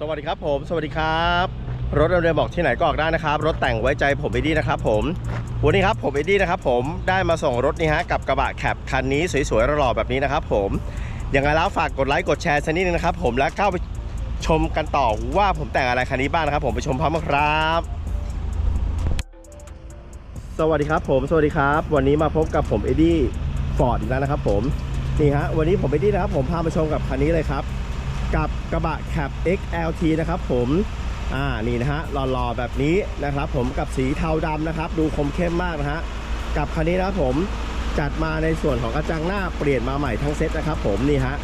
สวัสดีครับผม สวัสดีครับ รถเร็วๆบอกที่ไหนก็ออกได้นะครับ รถแต่งไว้ใจผมเอดี้นะครับผม วันนี้ครับผมเอดี้นะครับผมได้มาส่งรถนี่ฮะกับกระบะแคปคันนี้สวยๆหล่อๆแบบนี้นะครับผมยังไงแล้วฝากกดไลค์กดแชร์สักนิดนึงนะครับผมแล้วเข้าไปชมกันต่อว่าผมแต่งอะไรคันนี้บ้างนะครับ ผมไปชมพร้อมกันครับ สวัสดีครับผม สวัสดีครับ วันนี้มาพบกับผมเอดี้ฟอร์ดอีกแล้วนะครับผมนี่ฮะวันนี้ผมเอดี้นะครับผมพามาชมกับคันนี้เลยครับ กับกระบะแคป XLT นะครับผมอ่านี่นะฮะหล่อๆแบบนี้นะครับผมกับสีเทาดำนะครับ ดูคมเข้มมากนะฮะกับคันนี้นะผมจัดมาในส่วนของกระจังหน้าเปลี่ยนมาใหม่ทั้งเซ็ตนะครับผมนี่ฮะ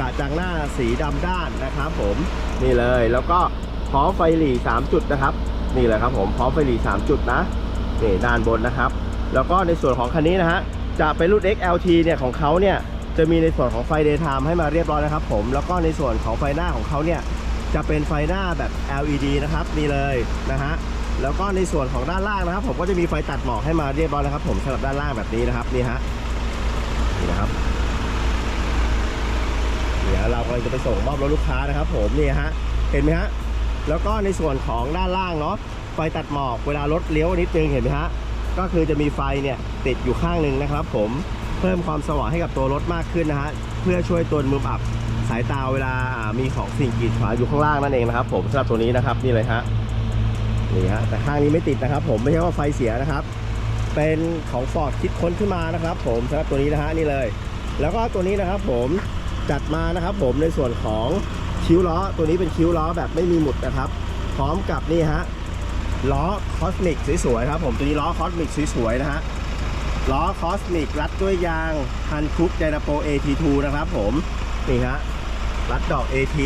กระจังหน้าสีดำด้านนะครับผมนี่เลยแล้วก็พร้อมไฟหลี3จุดนะครับ นี่เลยครับผมพร้อมไฟหลี3จุดนะนี่ด้านบนนะครับ แล้วก็ในส่วนของคันนี้นะฮะจะเป็นรุ่น XLT เนี่ยของเขาเนี่ย จะมีในส่วนของไฟ daytime ให้มาเรียบร้อยนะครับผมแล้วก็ในส่วนของไฟหน้าของเขาเนี่ยจะเป็นไฟหน้าแบบ LED นะครับนี่เลยนะฮะแล้วก็ในส่วนของด้านล่างนะครับ ผมก็จะมีไฟตัดหมอกให้มาเรียบร้อยนะครับ ผมสำหรับด้านล่างแบบนี้นะครับนี่ฮะนี่นะครับเดี๋ยวเรากำลังจะไปส่งมอบรถลูกค้านะครับ ผมนี่ฮะเห็นไหมฮะแล้วก็ในส่วนของด้านล่างเนาะไฟตัดหมอกเวลารถเลี้ยวนิดนึงเห็นไหมฮะก็คือจะมีไฟเนี่ยติดอยู่ข้างหนึ่งนะครับ ผม พิ่มความสว่างให้กับตัวรถมากขึ้นนะฮะเพื่อช่วยตัวมุมอับสายตาเวลามีของสิ่งกีดขวางอยู่ข้างล่างนั่นเองนะครับ ผมสำหรับตัวนี้นะครับนี่เลยฮะนี่ฮะแต่ข้างนี้ไม่ติดนะครับ ผมไม่ใช่ว่าไฟเสียนะครับ เป็นของฟอร์ดคิดค้นขึ้นมานะครับ ผมสำหรับตัวนี้นะฮะนี่เลย แล้วก็ตัวนี้นะครับ ผมจัดมานะครับ ผมในส่วนของคิ้วล้อ ตัวนี้เป็นคิ้วล้อแบบไม่มีหมุดนะครับ พร้อมกับนี่ฮะล้อคอสมิกสวยๆครับผมตัวนี้ล้อคอสมิกสวยๆนะฮะ ล้อคอสมิกรัดด้วยยางฮันคุกไดนาโป AT2 นะครับผม นี่ฮะ รัดดอก AT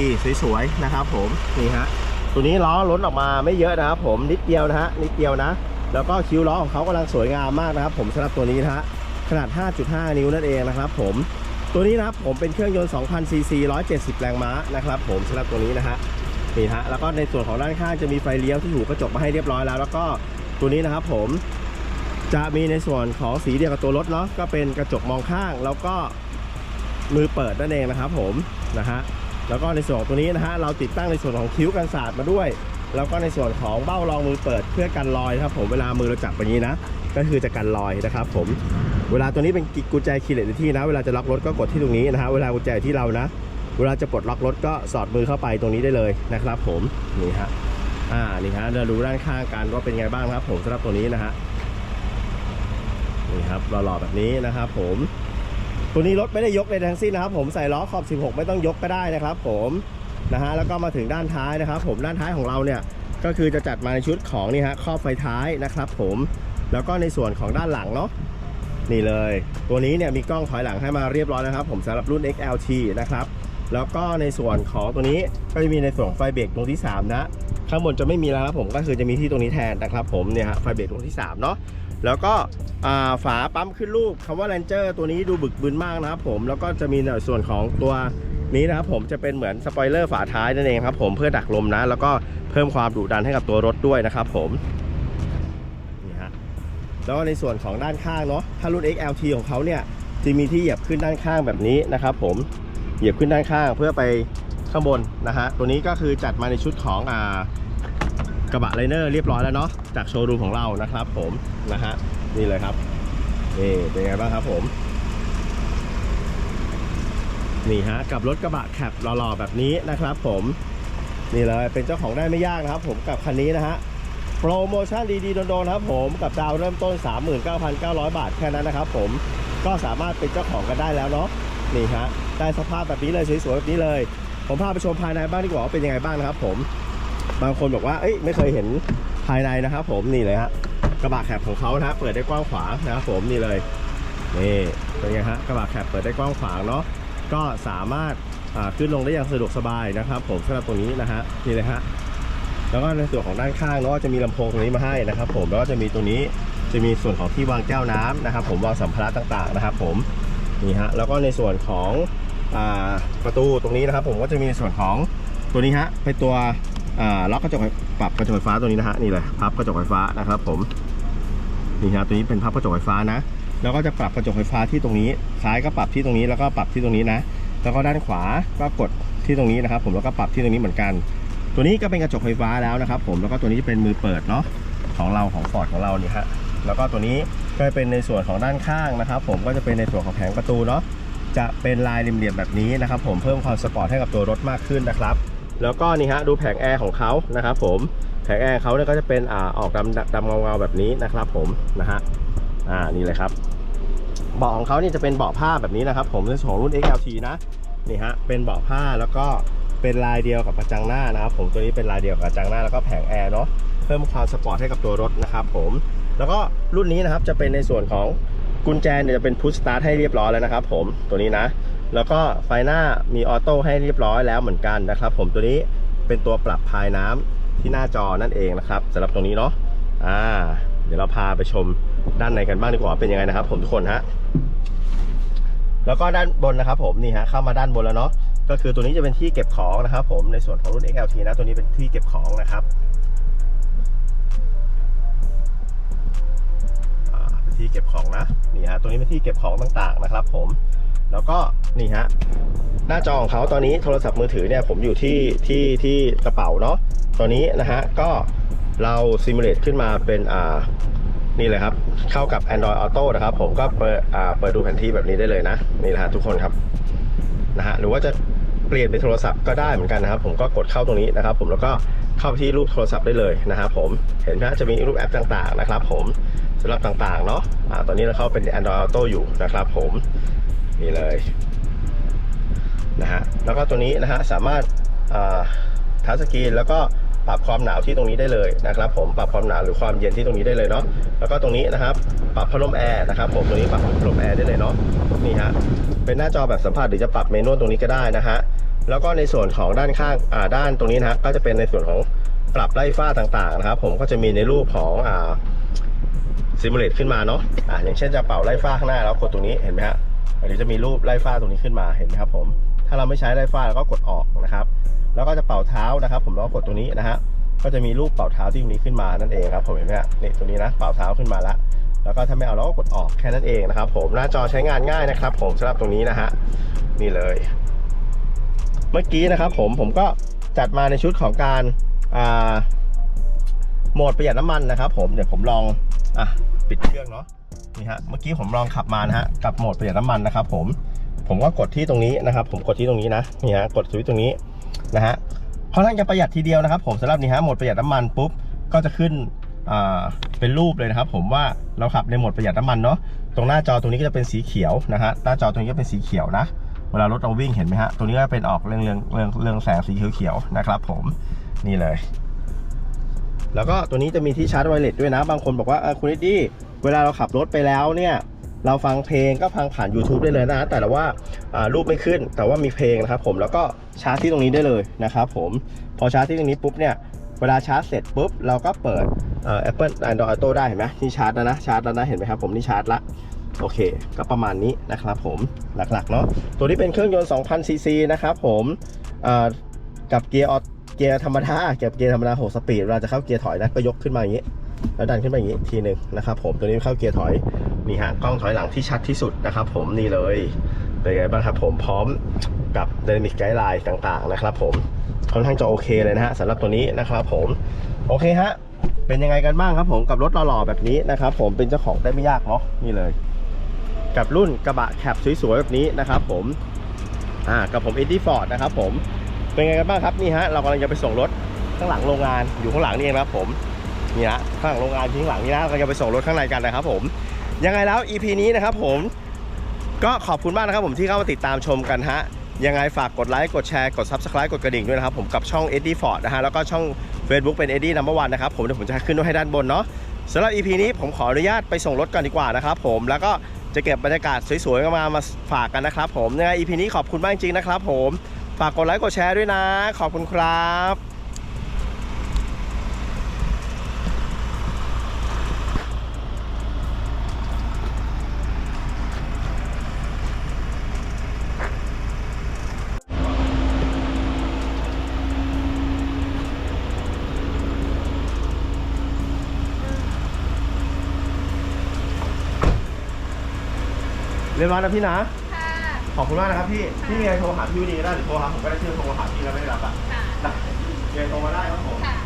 สวยๆ นะครับผม นี่ฮะ ตัวนี้ล้อล้นออกมาไม่เยอะนะครับผม นิดเดียวนะฮะ นิดเดียวนะ แล้วก็คิ้วล้อของเขากำลังสวยงามมากนะครับ ผมสำหรับตัวนี้นะฮะ ขนาด 5.5 นิ้วนั่นเองนะครับผม ตัวนี้นะครับผมเป็นเครื่องยนต์2,000ซีซี170 แรงม้านะครับผมสำหรับตัวนี้นะฮะ นี่ฮะ แล้วก็ในส่วนของด้านข้างจะมีไฟเลี้ยวที่หูกระจกมาให้เรียบร้อยแล้ว แล้วก็ตัวนี้นะครับผม จะมีในส่วนของสีเดียวกับตัวรถเนาะก็เป็นกระจกมองข้าง แล้วก็มือเปิดนั่นเองนะครับผมนะฮะแล้วก็ในส่วนตัวนี้นะฮะเราติดตั้งในส่วนของคิ้วกันศาสตร์มาด้วย แล้วก็ในส่วนของเบ้ารองมือเปิดเพื่อกันรอยครับผมเวลามือเราจับแบบนี้นะก็คือจะกันรอยนะครับผมเวลาตัวนี้เป็นกุญแจคีย์เลสที่นะ เวลาจะล็อกรถก็กดที่ตรงนี้นะฮะเวลากุญแจที่เรานะ เวลาจะปลดล็อกรถก็สอดมือเข้าไปตรงนี้ได้เลยนะครับ ผมนี่ฮะอ่านี่ฮะเราดูด้านข้างกันว่าเป็นไงบ้างครับผมสำหรับตัวนี้นะฮะ ครับหล่อๆแบบนี้นะครับผมตัวนี้รถไม่ได้ยกเลยทั้งสิ้นนะครับ ผมใส่ล้อขอบ 16 ไม่ต้องยกก็ได้นะครับ ผมนะฮะแล้วก็มาถึงด้านท้ายนะครับ ผมด้านท้ายของเราเนี่ยก็คือจะจัดมาในชุดของนี่ฮะครอบไฟท้ายนะครับ ผมแล้วก็ในส่วนของด้านหลังเนาะนี่เลย ตัวนี้เนี่ยมีกล้องถอยหลังให้มาเรียบร้อยนะครับ ผมสำหรับรุ่น XLT นะครับแล้วก็ในส่วนของตัวนี้ก็จะมีในส่วนไฟเบรกตรงที่ 3 นะ ข้างบนจะไม่มีแล้วครับผมก็คือจะมีที่ตรงนี้แทนนะครับ ผมเนี่ยฮะไฟเบรกตรงที่3เนาะ แล้วก็ฝาปั๊มขึ้นรูปคำว่า Ranger ตัวนี้ดูบึกบึนมากนะครับผมแล้วก็จะมีในส่วนของตัวนี้นะครับผมจะเป็นเหมือนสปอยเลอร์ฝาท้ายนั่นเองครับผมเพื่อดักลมนะ แล้วก็เพิ่มความดุดันให้กับตัวรถด้วยนะครับผมนี่ฮะแล้วในส่วนของด้านข้างเนาะถ้ารุ่น XLT ของเขาเนี่ยจะมีที่เหยียบขึ้นด้านข้างแบบนี้นะครับผมเหยียบขึ้นด้านข้างเพื่อไปข้างบนนะฮะตัวนี้ก็คือจัดมาในชุดของอ่า กระบะไลเนอร์เรียบร้อยแล้วเนาะจากโชว์รูมของเรานะครับ ผมนะฮะนี่เลยครับนี่เป็นไงบ้างครับผมนี่ฮะกับรถกระบะแคปหล่อๆแบบนี้นะครับ ผมนี่เลยเป็นเจ้าของได้ไม่ยากนะครับ ผมกับคันนี้นะฮะโปรโมชั่นดีๆโดนๆครับผมกับดาวเริ่มต้น 39,900 บาทแค่นั้นนะครับ ผมก็สามารถเป็นเจ้าของกันได้แล้วเนาะนี่ฮะได้สภาพแบบนี้เลยสวยๆแบบนี้เลย ผมพาไปชมภายในบ้างดีกว่าว่าเป็นยังไงบ้างนะครับ ผม บางคนบอกว่าเอ้ยไม่เคยเห็นภายในนะครับ ผมนี่เลยฮะกระบะแคปของเขานะเปิดได้กว้างขวางนะครับผมนี่เลยนี่เป็นไงฮะกระบะแคปเปิดได้กว้างขวางเนาะก็สามารถอ่าขึ้นลงได้อย่างสะดวกสบายนะครับ ผมสำหรับตรงนี้นะฮะนี่เลยฮะแล้วก็ในส่วนของด้านข้างเนาะจะมีลำโพงตรงนี้มาให้นะครับ ผมแล้วก็จะมีตรงนี้จะมีส่วนของที่วางแก้วน้ำนะครับ ผมวางสัมภาระต่างๆนะครับ ผมนี่ฮะแล้วก็ในส่วนของอประตูตรงนี้นะครับ ผมก็จะมีในส่วนของตัวนี้ฮะเป็นตัว ล็อกกระจกปรับกระจกไฟฟ้าตัวนี้นะฮะนี่เลยพับกระจกไฟฟ้านะครับผมนี่ฮะตัวนี้เป็นพับกระจกไฟฟ้านะแล้วก็จะปรับกระจกไฟฟ้าที่ตรงนี้ ซ้ายก็ปรับที่ตรงนี้แล้วก็ปรับที่ตรงนี้นะแล้วก็ด้านขวาก็กดที่ตรงนี้นะครับ ผมแล้วก็ปรับที่ตรงนี้เหมือนกัน ตัวนี้ก็เป็นกระจกไฟฟ้าแล้วนะครับ ผมแล้วก็ตัวนี้จะเป็นมือเปิดเนาะของเราของฟอร์ดของเรานี่ฮะแล้วก็ตัวนี้ก็เป็นในส่วนของด้านข้างนะครับ ผมก็จะเป็นในส่วนของแผงประตูเนาะจะเป็นลายเหลี่ยมๆแบบนี้นะครับ ผมเพิ่มความสปอร์ตให้กับตัวรถมากขึ้นนะครับ แล้วก็นี่ฮะดูแผงแอร์ของเขานะครับผมแผงแอร์เขาเนี่ยก็จะเป็นอ่าออกดำดำเงาๆแบบนี้นะครับผมนะฮะอ่านี่เลยครับเบาะของเขานี่จะเป็นเบาะผ้าแบบนี้นะครับ ผมในส่วนของรุ่น XLT นะนี่ฮะเป็นเบาะผ้าแล้วก็เป็นลายเดียวกับกระจังหน้านะครับ ผมตัวนี้เป็นลายเดียวกับกระจังหน้าแล้วก็แผงแอร์เนาะเพิ่มความสปอร์ตให้กับตัวรถนะครับผมแล้วก็รุ่นนี้นะครับจะเป็นในส่วนของกุญแจเนี่ยจะเป็นพุชสตาร์ทให้เรียบร้อยแล้วนะครับผมตัวนี้นะ แล้วก็ไฟหน้ามีออโต้ให้เรียบร้อยแล้วเหมือนกันนะครับ ผมตัวนี้เป็นตัวปรับพายน้ำที่หน้าจอนั่นเองนะครับสำหรับตรงนี้เนาะอ่า เดี๋ยวเราพาไปชมด้านในกันบ้างดีกว่าเป็นยังไงนะครับ ผมทุกคนฮะแล้วก็ด้านบนนะครับ ผมนี่ฮะเข้ามาด้านบนแล้วเนาะก็คือตัวนี้จะเป็นที่เก็บของนะครับ ผมในส่วนของรุ่น XLT นะตัวนี้เป็นที่เก็บของนะครับอ่าเป็นที่เก็บของนะนี่ฮะตัวนี้เป็นที่เก็บของต่างๆนะครับ ผม แล้วก็นี่ฮะหน้าจอของเขาตอนนี้โทรศัพท์มือถือเนี่ยผมอยู่ที่ที่ที่กระเป๋าเนาะตัวนี้นะฮะก็เราซิมูเลตขึ้นมาเป็นอ่านี่เลยครับ เข้ากับ Android Auto นะครับ ผมก็เปิดอ่าเปิดดูแผนที่แบบนี้ได้เลยนะ นี่แหละฮะทุกคนครับนะฮะหรือว่าจะเปลี่ยนเป็นโทรศัพท์ก็ได้เหมือนกันนะครับ ผมก็กดเข้าตรงนี้นะครับ ผมแล้วก็เข้าที่รูปโทรศัพท์ได้เลยนะครับผมเห็นไหมฮะจะมีรูปแอปต่างๆนะครับ ผมสำหรับต่างๆเนาะอ่าตอนนี้เราเข้าเป็น Android Auto อยู่นะครับ ผม นี่เลยนะฮะแล้วก็ตัวนี้นะฮะสามารถทัชสกรีนแล้วก็ปรับความหนาวที่ตรงนี้ได้เลยนะครับผมปรับความหนาวหรือความเย็นที่ตรงนี้ได้เลยเนาะแล้วก็ตรงนี้นะครับปรับพัดลมแอร์นะครับผมตรงนี้ปรับพัดลมแอร์ได้เลยเนาะนี่ฮะเป็นหน้าจอแบบสัมผัสหรือจะปรับเมนูตรงนี้ก็ได้นะฮะแล้วก็ในส่วนของด้านข้างอ่าด้านตรงนี้นะฮะก็จะเป็นในส่วนของปรับไล่ฟ้าต่างๆนะครับ ผมก็จะมีในรูปของอ่าซิมูเลตขึ้นมาเนาะอ่าอย่างเช่นจะเป่าไล่ฟ้าข้างหน้าแล้วกดตรงนี้เห็นไหมฮะ เดี๋ยวจะมีรูปไล่ฟ้าตรงนี้ขึ้นมาเห็นไหมครับผม ถ้าเราไม่ใช้ไล่ฟ้าเราก็กดออกนะครับ แล้วก็จะเป่าเท้านะครับ ผมแล้วก็กดตัวนี้นะฮะ ก็จะมีรูปเป่าเท้าที่ตรงนี้ขึ้นมานั่นเองครับผมเห็นไหมฮะนี่ตัวนี้นะเป่าเท้าขึ้นมาละ แล้วก็ถ้าไม่เอาเราก็กดออกแค่นั้นเองนะครับ ผมหน้าจอใช้งานง่ายนะครับ ผมสำหรับตรงนี้นะฮะนี่เลย เมื่อกี้นะครับ ผมผมก็จัดมาในชุดของการอ่า โหมดประหยัดน้ำมันนะครับ ผมเดี๋ยวผมลองอะปิดเครื่องเนาะนี่ฮะเมื่อกี้ผมลองขับมานะฮะกับโหมดประหยัดน้ำมันนะครับ ผมผมก็กดที่ตรงนี้นะครับ ผมกดที่ตรงนี้นะนี่ฮะกดสวิตช์ตรงนี้นะฮะค่อนข้างจะประหยัดทีเดียวนะครับ ผมสำหรับนี่ฮะโหมดประหยัดน้ำมันปุ๊บก็จะขึ้นอ่าเป็นรูปเลยนะครับ ผมว่าเราขับในโหมดประหยัดน้ำมันเนาะตรงหน้าจอตรงนี้ก็จะเป็นสีเขียวนะฮะหน้าจอตรงนี้ก็เป็นสีเขียวนะเวลารถเราวิ่งเห็นไหมฮะตรงนี้ก็เป็นออกเรื่องเรื่องเรื่องเรื่องแสงสีเขียวๆนะครับ ผมนี่เลย แล้วก็ตัวนี้จะมีที่ชาร์จไวเลสด้วยนะ บางคนบอกว่าคุณเอ็ดดี้เวลาเราขับรถไปแล้วเนี่ยเราฟังเพลงก็ฟังผ่าน YouTube ได้เลยนะ แต่ว่าารูปไม่ขึ้นแต่ว่ามีเพลงนะครับผมแล้วก็ชาร์จที่ตรงนี้ได้เลยนะครับผมพอชาร์จที่ตรงนี้ปุ๊บเนี่ยเวลาชาร์จเสร็จปุ๊บเราก็เปิดเอ่อ Apple Android Auto ได้เห็นไหมนี่ชาร์จแล้วนะชาร์จแล้วนะเห็นไหมครับผมนี่ชาร์จละโอเค ก็ประมาณนี้นะครับผมหลักๆเนาะตัวนี้เป็นเครื่องยนต์ 2,000ซีซีนะครับผมกับเกียร์ออ เกียร์ธรรมดาเกียร์เกียร์ธรรมดา6สปีดเวลาจะเข้าเกียร์ถอยนะก็ยกขึ้นมาอย่างนี้ แล้วดันขึ้นไปอย่างนี้ทีหนึ่งนะครับผมตัวนี้เข้าเกียร์ถอยนี่ฮะกล้องถอยหลังที่ชัดที่สุดนะครับผมนี่เลยเป็นไงบ้างครับผมพร้อมกับ Dynamic Guideline ต่างๆนะครับผมค่อนข้างจะโอเคเลยนะฮะสำหรับตัวนี้นะครับผมโอเคฮะเป็นยังไงกันบ้างครับผมกับรถหล่อๆแบบนี้นะครับผมเป็นเจ้าของได้ไม่ยากเนาะนี่เลย กับรุ่นกระบะแคปสวยๆแบบนี้นะครับผมอ่ากับผมเอ็ดดี้ฟอร์ดนะครับผม เป็นไงกันบ้างครับนี่ฮะเรากำลังจะไปส่งรถข้างหลังโรงงานอยู่ข้างหลังนี่เองครับผมนี่นะข้างหลังโรงงานที่ข้งหลังนี่นะเราจะไปส่งรถข้างในกันนะครับผมยังไงแล้ว EP นี้นะครับผมก็ขอบคุณมากนะครับผมที่เข้ามาติดตามชมกันฮะยังไงฝากกดไลค์ กดแชร์ กด Subscribe กดกระดิ่งด้วยนะครับผมกับช่อง Eddie Ford นะฮะแล้วก็ช่อง Facebook เป็น Eddie Number One นะครับผมเดี๋ยวผมจะขึ้นไว้ให้ด้านบนเนาะสำหรับ EP นี้ผมขออนุญาตไปส่งรถก่อนดีกว่านะครับผมแล้วก็จะเก็บบรรยากาศสวยๆมามาฝากกันนะครับผมยังไง EP นี้ขอบคุณมากจริงๆนะครับผม ฝากกดไลค์กดแชร์ด้วยนะ ขอบคุณครับเรียบร้อยนะพี่นะ ขอบคุณมากนะครับพี่พี่มีอะไรโทรหาพี่วินีก็ได้หรือโทรหาผมก็ได้ชื่อโทรหาพี่แล้วไม่ได้รับอะค่ะ ได้เดินตรงมาได้ครับผม ค่ะ